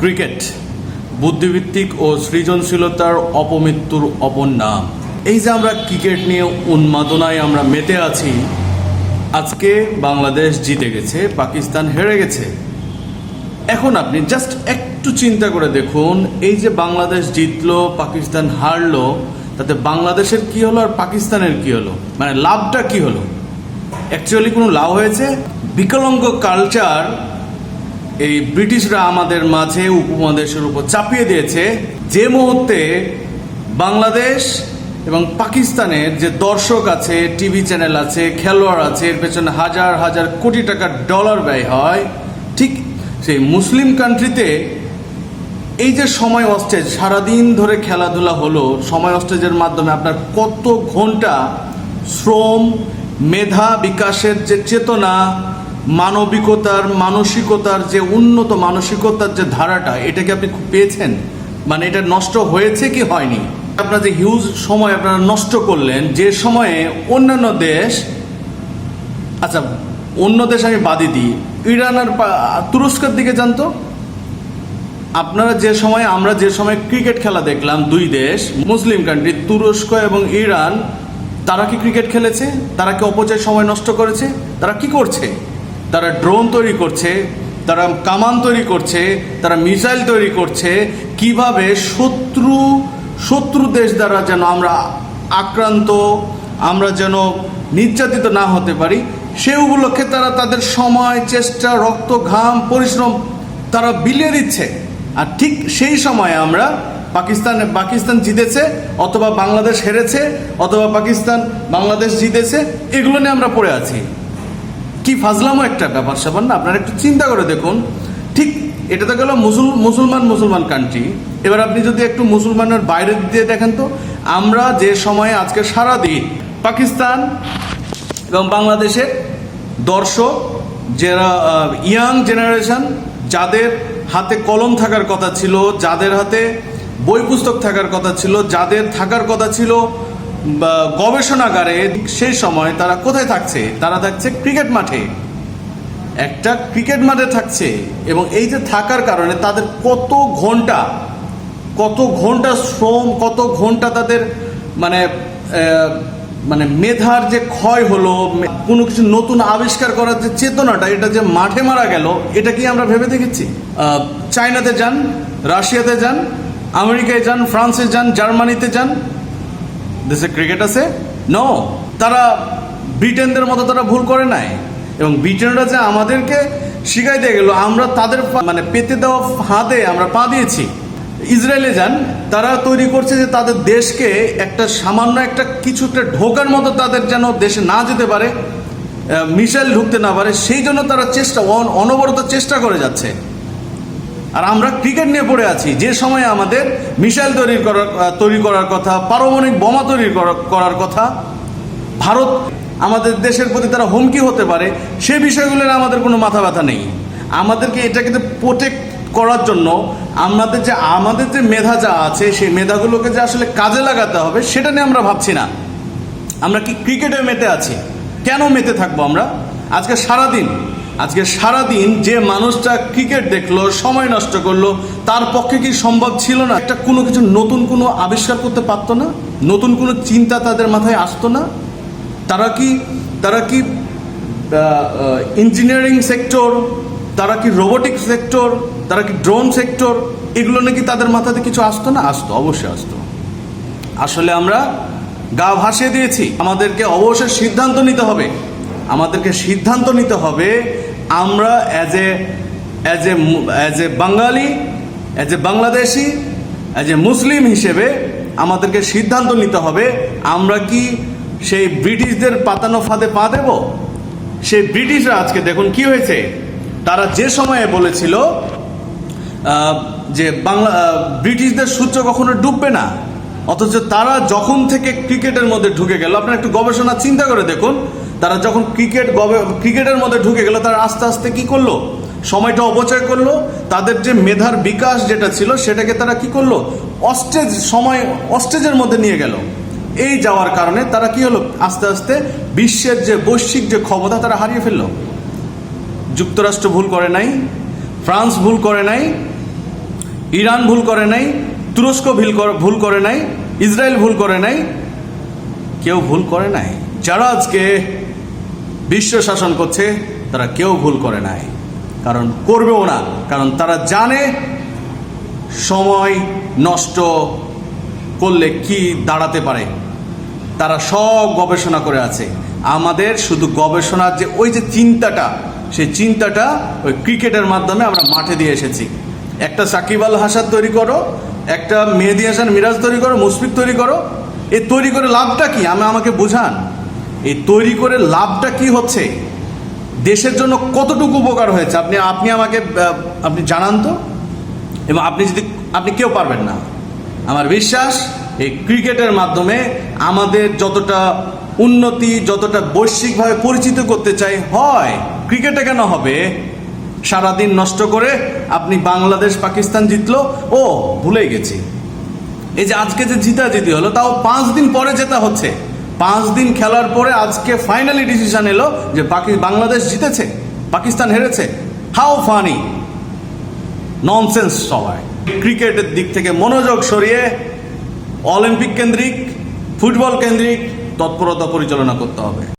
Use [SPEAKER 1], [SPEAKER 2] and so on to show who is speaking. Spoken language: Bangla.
[SPEAKER 1] ক্রিকেট, বুদ্ধিভিত্তিক ও সৃজনশীলতার অপমৃত্যুর অপর নাম। এই যে আমরা ক্রিকেট নিয়ে উন্মাদনায় আমরা মেতে আছি, আজকে বাংলাদেশ জিতে গেছে, পাকিস্তান হেরে গেছে। এখন আপনি জাস্ট একটু চিন্তা করে দেখুন, এই যে বাংলাদেশ জিতলো, পাকিস্তান হারলো, তাতে বাংলাদেশের কি হলো আর পাকিস্তানের কি হলো? মানে লাভটা কি হলো? অ্যাকচুয়ালি কোনো লাভ হয়েছে? বিকলাঙ্গ কালচার এই ব্রিটিশরা আমাদের মাঝে উপমহাদেশের উপর চাপিয়ে দিয়েছে যে মুহূর্তে বাংলাদেশ এবং পাকিস্তানের যে দর্শক আছে, টিভি চ্যানেল আছে, খেলোয়াড় আছে, এর পেছনে হাজার হাজার কোটি টাকার ডলার ব্যয় হয়, ঠিক সেই মুসলিম কান্ট্রিতে এই যে সময় অস্টেজ, সারাদিন ধরে খেলাধুলা হলো, সময় অস্টেজের মাধ্যমে আপনার কত ঘণ্টা শ্রম, মেধা বিকাশের যে চেতনা মানবিকতার, মানসিকতার যে উন্নত মানসিকতার যে ধারাটা, এটাকে আপনি পেয়েছেন? মানে এটা নষ্ট হয়েছে কি হয়নি? আপনার যে হিউজ সময় আপনারা নষ্ট করলেন, যে সময়ে অন্যান্য দেশ আচ্ছা অন্য দেশ আমি বাদই দিই, ইরান আর তুরস্কের দিকে জানতো আপনারা যে সময়, আমরা যে সময় ক্রিকেট খেলা দেখলাম, দুই দেশ, মুসলিম কান্ট্রি তুরস্ক এবং ইরান, তারা কি ক্রিকেট খেলেছে? তারা কি অপচয় সময় নষ্ট করেছে? তারা কি করছে? তারা ড্রোন তৈরি করছে, তারা কামান তৈরি করছে, তারা মিসাইল তৈরি করছে, কীভাবে শত্রু শত্রু দেশ দ্বারা যেন আমরা আক্রান্ত, আমরা যেন নির্যাতিত না হতে পারি, সে উপলক্ষে তারা তাদের সময়, চেষ্টা, রক্ত, ঘাম, পরিশ্রম তারা বিলিয়ে দিচ্ছে। আর ঠিক সেই সময়ে আমরা পাকিস্তানে, পাকিস্তান জিতেছে, অথবা বাংলাদেশ হেরেছে, অথবা পাকিস্তান, বাংলাদেশ জিতেছে, এগুলো নিয়ে আমরা পড়ে আছি। কি ফাজলামো একটা ব্যাপার স্যাপার না? আপনারা একটু চিন্তা করে দেখুন। ঠিক এটা তো গেল মুসল, মুসলমান মুসলমান কান্ট্রি এবার আপনি যদি একটু মুসলমানের বাইরে দিয়ে দেখেন তো, আমরা যে সময়ে আজকে সারা দিন পাকিস্তান এবং বাংলাদেশের দর্শক, যারা ইয়াং জেনারেশন যাদের হাতে কলম থাকার কথা ছিল, যাদের হাতে বই পুস্তক থাকার কথা ছিল, যাদের থাকার কথা ছিল গবেষণাগারে সেই সময় তারা কোথায় থাকছে? তারা থাকছে ক্রিকেট মাঠে। একটা ক্রিকেট মাঠে থাকছে এবং এই যে থাকার কারণে তাদের কত ঘণ্টা কত ঘণ্টা শ্রম, কত ঘণ্টা তাদের মানে মানে মেধার যে ক্ষয় হলো কোনো কিছু নতুন আবিষ্কার করার যে চেতনাটা, এটা যে মাঠে মারা গেল, এটা কি আমরা ভেবে দেখেছি? চায়নাতে যান, রাশিয়াতে যান, আমেরিকায় যান, ফ্রান্সে যান, জার্মানিতে যান দেশে ক্রিকেট আছে? নো তারা ব্রিটেনদের মতো তারা ভুল করে নাই। এবং ব্রিটেনরা যে আমাদেরকে শিখাই দিয়ে গেল, আমরা তাদের মানে পেতে দেওয়া হাতে আমরা পা দিয়েছি। ইসরায়েলে যান, তারা তৈরি করছে যে তাদের দেশকে একটা সামান্য একটা কিছু একটা ঢোকার মতো তাদের যেন দেশে না যেতে পারে মিসাইল ঢুকতে না পারে, সেই জন্য তারা চেষ্টা, অন- অনবরত চেষ্টা করে যাচ্ছে। আর আমরা ক্রিকেট নিয়ে পড়ে আছি। যে সময়ে আমাদের মিসাইল তৈরি করার তৈরি করার কথা, পারমাণবিক বোমা তৈরি করা- করার কথা, ভারত আমাদের দেশের প্রতি তারা হুমকি হতে পারে, সে বিষয়গুলোর আমাদের কোনো মাথা ব্যথা নেই। আমাদেরকে এটাকে প্রোটেক্ট করার জন্য আমাদের যে আমাদের যে মেধা যা আছে, সেই মেধাগুলোকে যে আসলে কাজে লাগাতে হবে, সেটা নিয়ে আমরা ভাবছি না। আমরা কি ক্রিকেটে মেতে আছি? কেন মেতে থাকব আমরা? আজকে সারাদিন আজকে সারাদিন যে মানুষটা ক্রিকেট দেখল, সময় নষ্ট করল, তার পক্ষে কি সম্ভব ছিল না? একটা কোনো কিছু নতুন কোনো আবিষ্কার করতে পারতো না? নতুন কোনো চিন্তা তাদের মাথায় আসতো না? তারা কি তারা কি ইঞ্জিনিয়ারিং সেক্টর তারা কি রোবোটিক সেক্টর তারা কি ড্রোন সেক্টর এগুলো নাকি তাদের মাথাতে কিছু আসতো না? আসতো, অবশ্যই আসতো। আসলে আমরা গা ভাসিয়ে দিয়েছি। আমাদেরকে অবশ্যই সিদ্ধান্ত নিতে হবে। আমাদেরকে সিদ্ধান্ত নিতে হবে, আমরা as a as a as a Bangali as a Bangladeshi as a Muslim হিসেবে আমাদেরকে সিদ্ধান্ত নিতে হবে, আমরা কি সেই ব্রিটিশদের পাতানো ফাঁদে পা দেব? সেই ব্রিটিশরা আজকে দেখুন কি হয়েছে, তারা যে সময়ে বলেছিল যে বাংলা ব্রিটিশদের সূর্য কখনো ডুববে না অথচ তারা যখন থেকে ক্রিকেটের মধ্যে ঢুকে গেল, আপনার একটু গবেষণা চিন্তা করে দেখুন, তারা যখন ক্রিকেট ক্রিকেটের মধ্যে ঢুকে গেল, তারা আস্তে আস্তে কি করল? সময়টা অপচয় করল, তাদের যে মেধার বিকাশ যেটা ছিল, সেটাকে তারা কি করল? অস্টেজ সময়, অস্টেজের মধ্যে নিয়ে গেল। এই যাওয়ার কারণে তারা কি হলো? আস্তে আস্তে বিশ্বের যে বৈশ্বিক যে ক্ষমতা, তারা হারিয়ে ফেলল। যুক্তরাষ্ট্র ভুল করে নাই, ফ্রান্স ভুল করে নাই, ইরান ভুল করে নাই, তুরস্ক ভুল ভুল করে নাই ইসরায়েল ভুল করে নাই, কেউ ভুল করে নাই। যারা আজকে বিশ্ব শাসন করছে, তারা কেউ ভুল করে নাই। কারণ করবেও না, কারণ তারা জানে সময় নষ্ট করলে কি দাঁড়াতে পারে। তারা সব গবেষণা করে আছে। আমাদের শুধু গবেষণার যে ওই যে চিন্তাটা, সেই চিন্তাটা ওই ক্রিকেটের মাধ্যমে আমরা মাঠে দিয়ে এসেছি। একটা সাকিব আল হাসান তৈরি করো একটা মেহেদি হাসান মিরাজ তৈরি করো, মুশফিক তৈরি করো, এ তৈরি করে লাভটা কি? আমি আমাকে বোঝান। এই তৈরি করে লাভটা কি হচ্ছে? দেশের জন্য কতটুকু উপকার হয়েছে? আপনি আপনি আমাকে আপনি জানান তো। এবং আপনি যদি, আপনি কেউ পারবেন না। আমার বিশ্বাস, এই ক্রিকেটের মাধ্যমে আমাদের যতটা উন্নতি, যতটা বৈশ্বিকভাবে পরিচিত করতে চাই, হয় ক্রিকেটে কেন হবে? সারাদিন নষ্ট করে আপনি বাংলাদেশ, পাকিস্তান জিতলো। ও ভুলে গেছি। এই যে আজকে যে জিতা জিতি হলো, তাও পাঁচ দিন পরে জেতা হচ্ছে। পাঁচ দিন খেলার পরে আজকে ফাইনালি ডিসিশন এলো যে পাকি বাংলাদেশ জিতেছে, পাকিস্তান হেরেছে। হাউ ফানি ননসেন্স সবাই। ক্রিকেটের দিক থেকে মনোযোগ সরিয়ে অলিম্পিক কেন্দ্রিক, ফুটবল কেন্দ্রিক তৎপরতা পরিচালনা করতে হবে।